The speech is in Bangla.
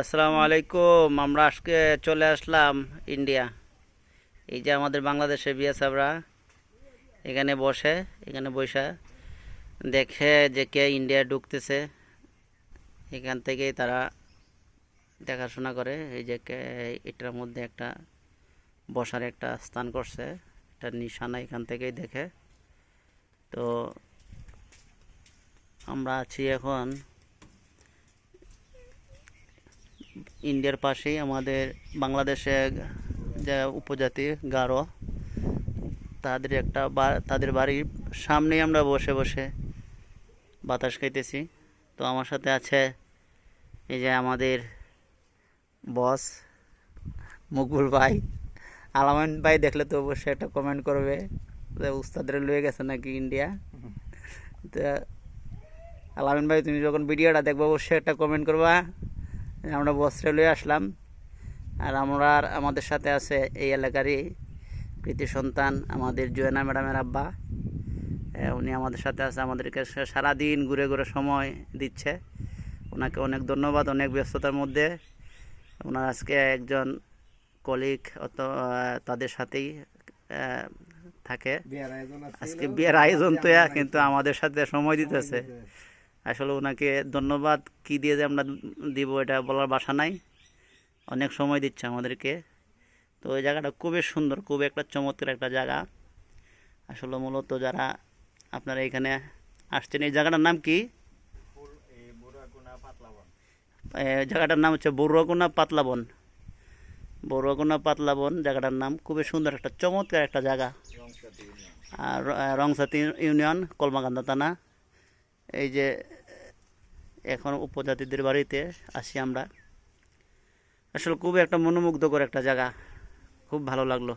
আসসালামু আলাইকুম। আমরা আজকে চলে আসলাম ইন্ডিয়া। এই যে আমাদের বাংলাদেশে বিএসএফরা এখানে বসে এখানে বসে দেখে যে কে ইন্ডিয়া ঢুকতেছে। এখান থেকেই তারা দেখাশোনা করে। এই যে কে, এটার মধ্যে একটা বসার একটা স্থান করছে। এটা নিশানা এখান থেকেই দেখে। তো আমরা আছি এখন ইন্ডিয়ার পাশেই আমাদের বাংলাদেশে যে উপজাতি গারো তাদের একটা বা- তাদের বাড়ির সামনেই আমরা বসে বসে বাতাস খাইতেছি। তো আমার সাথে আছে এই যে আমাদের বস মকবুল ভাই। আলামান ভাই দেখলে তো অবশ্যই একটা কমেন্ট করবে যে উস্তাদের লয়ে গেছে নাকি ইন্ডিয়া? তো আলামিন ভাই তুমি যখন ভিডিওটা দেখব অবশ্যই একটা কমেন্ট করবা। আমরা বস্ত্রে লয়ে আসলাম। আর আমরা আর আমাদের সাথে আছে এই এলাকারই কৃতি সন্তান আমাদের জুয়েনা ম্যাডামের আব্বা। উনি আমাদের সাথে আছে আমাদেরকে সারাদিন ঘুরে ঘুরে সময় দিচ্ছে। ওনাকে অনেক ধন্যবাদ অনেক ব্যস্ততার মধ্যে। ওনার আজকে একজন কলিগ অত তাদের সাথেই থাকে। আজকে বিয়ের আয়োজন তো কিন্তু আমাদের সাথে সময় দিতেছে। আসলে ওনাকে ধন্যবাদ। কি দিয়ে যে আমরা দিব এটা বলার বাসা নাই। অনেক সময় দিচ্ছে আমাদেরকে। তো ওই জায়গাটা খুবই সুন্দর, খুবই একটা চমৎকার একটা জায়গা। আসলে মূলত যারা আপনারা এখানে আসছেন, এই জায়গাটার নাম কি? জায়গাটার নাম হচ্ছে বড়ুয়াগুনা পাতলাবন বড়ুয়াগুনা পাতলাবন জায়গাটার নাম খুবই সুন্দর, একটা চমৎকার একটা জায়গা। আর রংসাতি ইউনিয়ন, কলমাকান্দা থানা। এই যে এখন উপজাতিদের বাড়িতে আসি আমরা। আসলে খুব একটা মনোমুগ্ধকর একটা জায়গা। খুব ভালো লাগল।